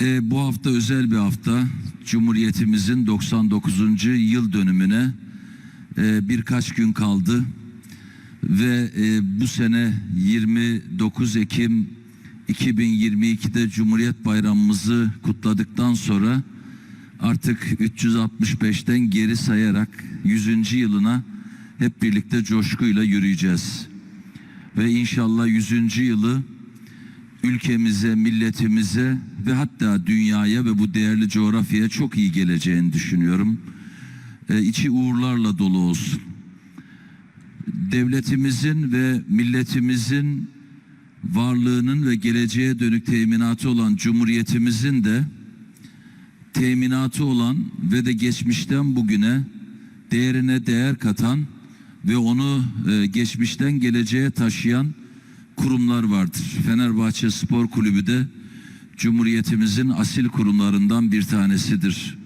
E, bu hafta özel bir hafta. Cumhuriyetimizin 99. yıl dönümüne e, birkaç gün kaldı. Ve e, bu sene 29 Ekim 2022'de Cumhuriyet Bayramımızı kutladıktan sonra artık 365'ten geri sayarak 100. yılına hep birlikte coşkuyla yürüyeceğiz. Ve inşallah 100. yılı ülkemize, milletimize ve hatta dünyaya ve bu değerli coğrafyaya çok iyi geleceğini düşünüyorum. E, içi uğurlarla dolu olsun. Devletimizin ve milletimizin varlığının ve geleceğe dönük teminatı olan Cumhuriyetimizin de teminatı olan ve de geçmişten bugüne değerine değer katan ve onu e, geçmişten geleceğe taşıyan kurumlar vardır. Fenerbahçe Spor Kulübü de Cumhuriyetimizin asil kurumlarından bir tanesidir.